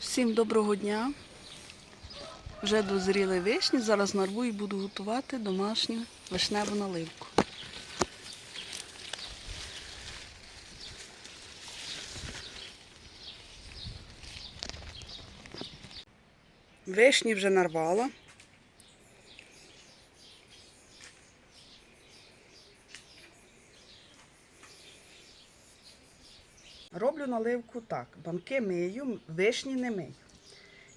Всім доброго дня. Вже дозріли вишні. Зараз нарву і буду готувати домашню вишневу наливку. Вишні вже нарвала. Роблю наливку так. Банки мию, вишні не мию.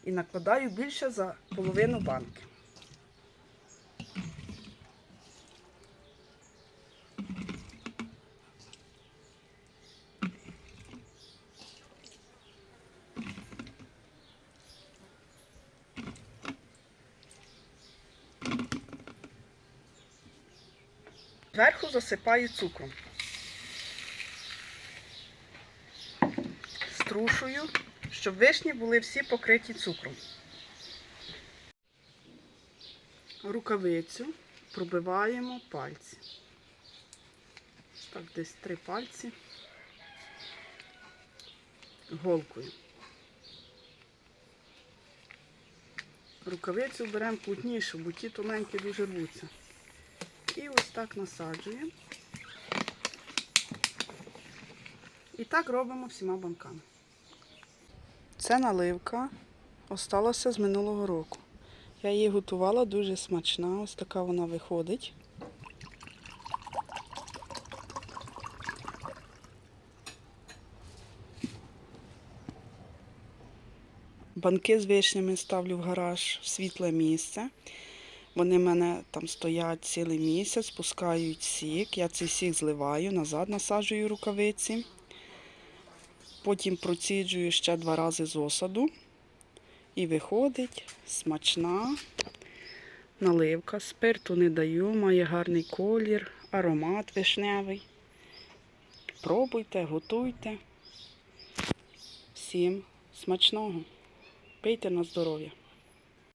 І накладаю більше за половину банки. Зверху засипаю цукром. Струшую, щоб вишні були всі покриті цукром. Рукавицю пробиваємо пальці. Так, десь три пальці голкою. Рукавицю беремо плотнішу, бо ті тоненькі дуже рвуться. І ось так насаджуємо. І так робимо всіма банками. Це наливка осталася з минулого року. Я її готувала дуже смачна, ось така вона виходить. Банки з вишнями ставлю в гараж в світле місце. Вони в мене там стоять цілий місяць, пускають сік. Я цей сік зливаю, назад насаджую рукавиці. Потім проціджую ще два рази з осаду. І виходить смачна наливка. Спирту не даю, має гарний колір, аромат вишневий. Пробуйте, готуйте. Всім смачного. Пийте на здоров'я.